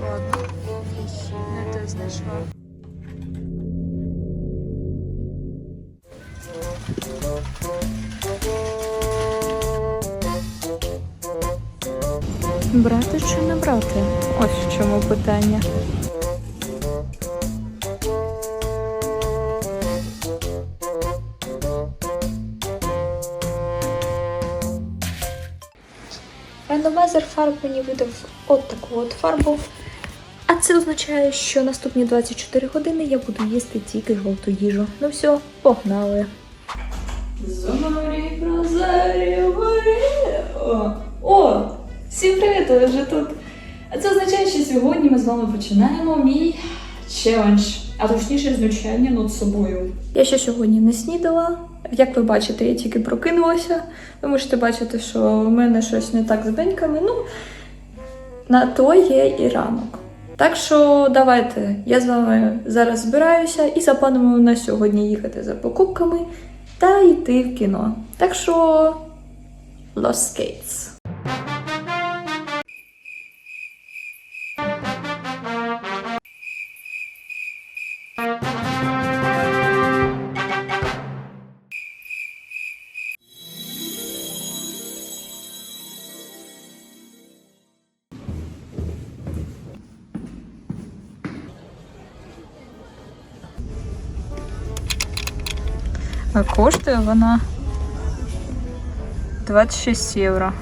Ладно. то есть нашла. Брати чи не брати? Ось в чому питання. Рандомайзер фарб мені видав от таку от фарбу. А це означає, що наступні 24 години я буду їсти тільки жовту їжу. Ну все, погнали. Зорі, прозорі, горі. О, о, всім привіт, ви вже тут. А це означає, що сьогодні ми з вами починаємо мій челендж, а точніше знущання над собою. Я ще сьогодні не снідала. Як ви бачите, я тільки прокинулася. Ви можете бачити, що в мене щось не так з деньками. Ну, на то є і ранок. Так що давайте, я з вами зараз збираюся і заплануємо на сьогодні їхати за покупками та йти в кіно. Так що Lost Skates. А коштує вона 26 євро.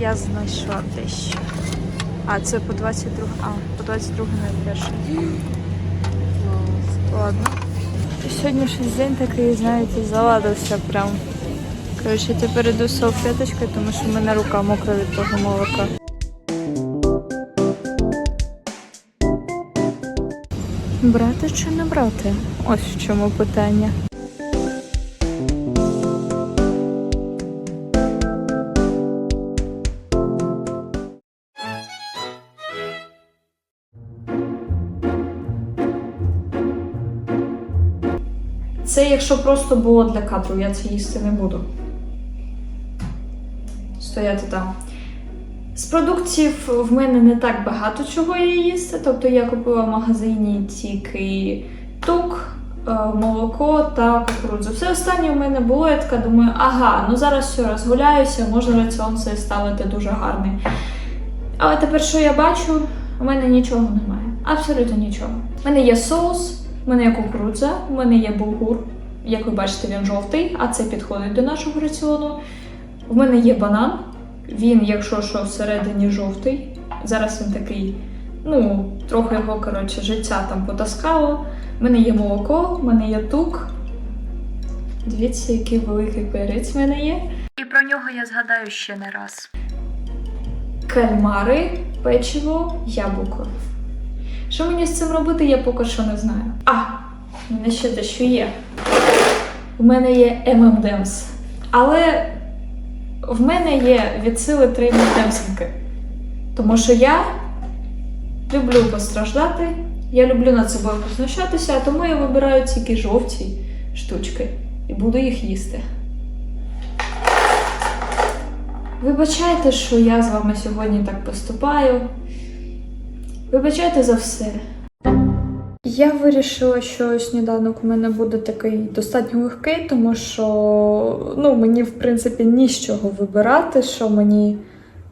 Я знайшла дещо. А, це по 22, а, по 22 не перше. Ладно. Сьогодні щось день такий, знаєте, заладився прям. Коротше, тепер іду з салфеточкою, тому що в мене рука мокра від того молока. Брати чи не брати? Ось в чому питання. Це якщо просто було для кадру, я це їсти не буду. Стояти там. З продуктів в мене не так багато чого є їсти. Тобто я купила в магазині тільки тук, е, молоко та кукурудзу. Все останнє в мене було, я така думаю, ага, ну зараз все розгуляюся, можна раціон цей ставити дуже гарний. Але тепер, що я бачу, у мене нічого немає. Абсолютно нічого. У мене є соус, у мене є кукурудза, у мене є булгур. Як ви бачите, він жовтий, а це підходить до нашого раціону. У мене є банан. Він, якщо що, всередині жовтий. Зараз він такий, ну, трохи його, коротше, життя там потаскало. У мене є молоко, у мене є тук. Дивіться, який великий перець в мене є. І про нього я згадаю ще не раз. Кальмари, печиво, яблуко. Що мені з цим робити, я поки що не знаю. А, в мене ще дещо є. У мене є M&M's. Але в мене є від сили три M&M'синки. Тому що я люблю постраждати, я люблю над собою познущатися, тому я вибираю тільки жовті штучки і буду їх їсти. Вибачайте, що я з вами сьогодні так поступаю. Вибачайте за все. Я вирішила, що сніданок у мене буде такий достатньо легкий, тому що ну, мені, в принципі, ні з чого вибирати, що мені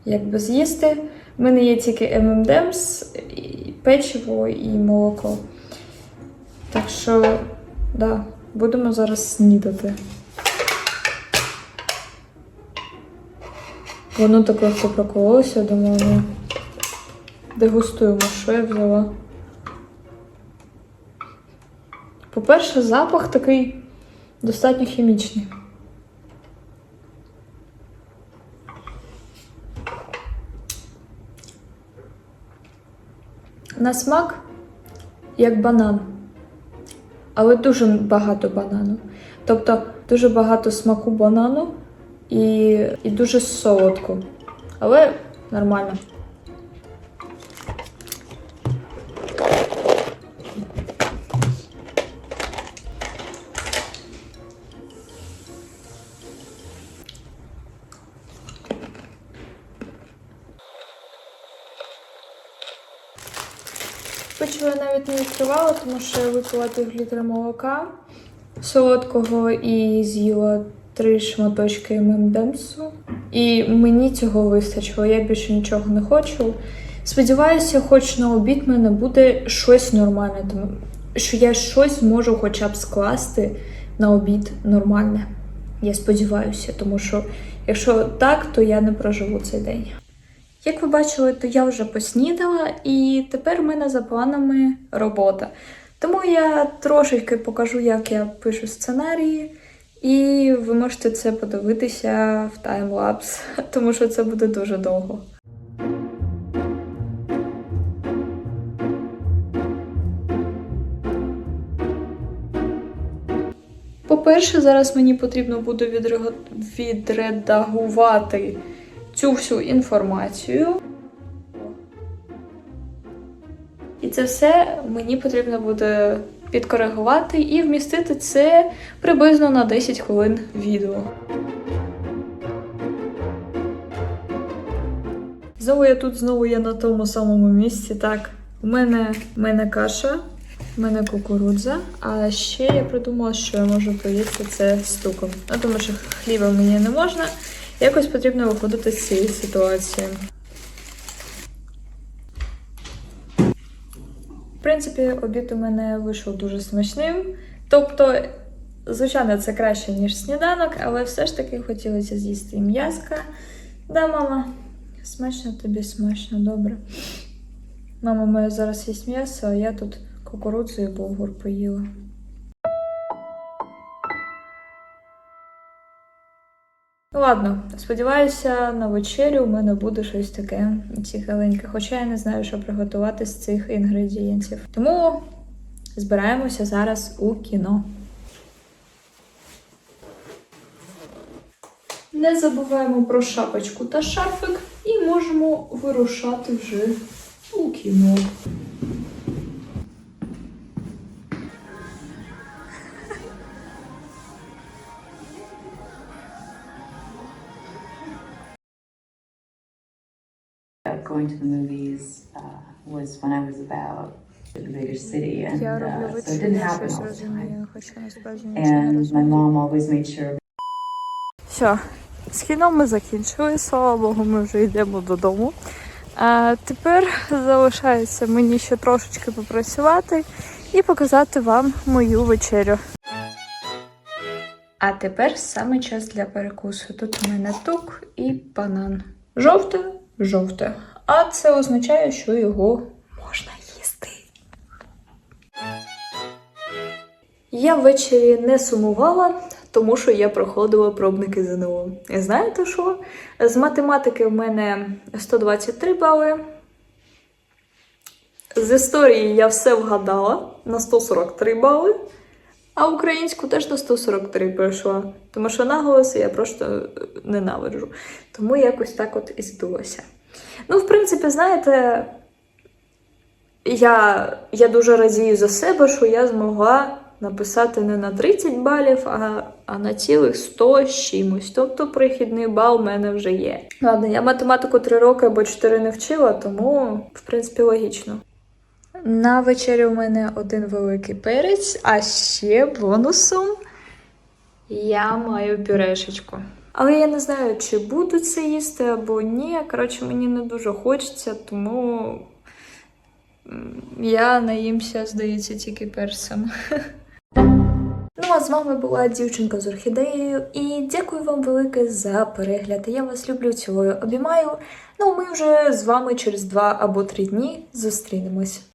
якби з'їсти. У мене є тільки M&M's, і печиво і молоко. Так що, да, будемо зараз снідати. Воно так легко прокололося, думаю, ну, дегустуємо, що я взяла. По-перше, запах такий достатньо хімічний. На смак як банан, але дуже багато банану. Тобто дуже багато смаку банану і, і дуже солодко. Але нормально. Печиво я навіть не відкривала, тому що я випила пів літра молока солодкого і з'їла три шматочки мемдемсу. І мені цього вистачило, я більше нічого не хочу. Сподіваюся, хоч на обід мене буде щось нормальне, тому що я щось зможу хоча б скласти на обід нормальне. Я сподіваюся, тому що якщо так, то я не проживу цей день. Як ви бачили, то я вже поснідала, і тепер в мене за планами робота. Тому я трошечки покажу, як я пишу сценарії, і ви можете це подивитися в таймлапс, тому що це буде дуже довго. По-перше, зараз мені потрібно буде відрега- відредагувати цю всю інформацію. І це все мені потрібно буде підкоригувати і вмістити це приблизно на 10 хвилин відео. Знову я тут, знову я на тому самому місці. Так, у мене, у мене каша, у мене кукурудза, а ще я придумала, що я можу поїсти це з туком. Ну, тому що хліба мені не можна. Якось потрібно виходити з цієї ситуації. В принципі, обід у мене вийшов дуже смачним. Тобто, звичайно, це краще, ніж сніданок, але все ж таки хотілося з'їсти м'язка. Да, мама, смачно тобі смачно, добре. Мама моя зараз їсть м'ясо, а я тут кукурудзу і булгур поїла. Ладно, сподіваюся, на вечерю у мене буде щось таке цікавеньке, хоча я не знаю, що приготувати з цих інгредієнтів. Тому збираємося зараз у кіно. Не забуваємо про шапочку та шарфик і можемо вирушати вже у кіно. Going to the movies uh, was when I was about in a bigger city, and uh, so it didn't happen all the time. And my mom always made sure Все, з кіно ми закінчили. Слава Богу, ми вже йдемо додому. А тепер залишається мені ще трошечки попрацювати і показати вам мою вечерю. А тепер саме час для перекусу. Тут у мене тук і банан. Жовте, жовте. А це означає, що його можна їсти. Я ввечері не сумувала, тому що я проходила пробники ЗНО. І знаєте що? З математики в мене 123 бали. З історії я все вгадала на 143 бали, а українську теж на 143 пройшла. Тому що наголоси я просто ненавиджу. Тому якось так от і збилося. Ну, в принципі, знаєте, я, я дуже радію за себе, що я змогла написати не на 30 балів, а, а на цілих 100 з чимось. Тобто прихідний бал в мене вже є. Ладно, я математику 3 роки або 4 не вчила, тому, в принципі, логічно. На вечері у мене один великий перець, а ще бонусом я маю пюрешечку. Але я не знаю, чи буду це їсти або ні. Коротше, мені не дуже хочеться, тому я наїмся, здається, тільки перцем. Ну, а з вами була дівчинка з орхідеєю, і дякую вам велике за перегляд. Я вас люблю, цілую, обіймаю. Ну, ми вже з вами через два або три дні зустрінемось.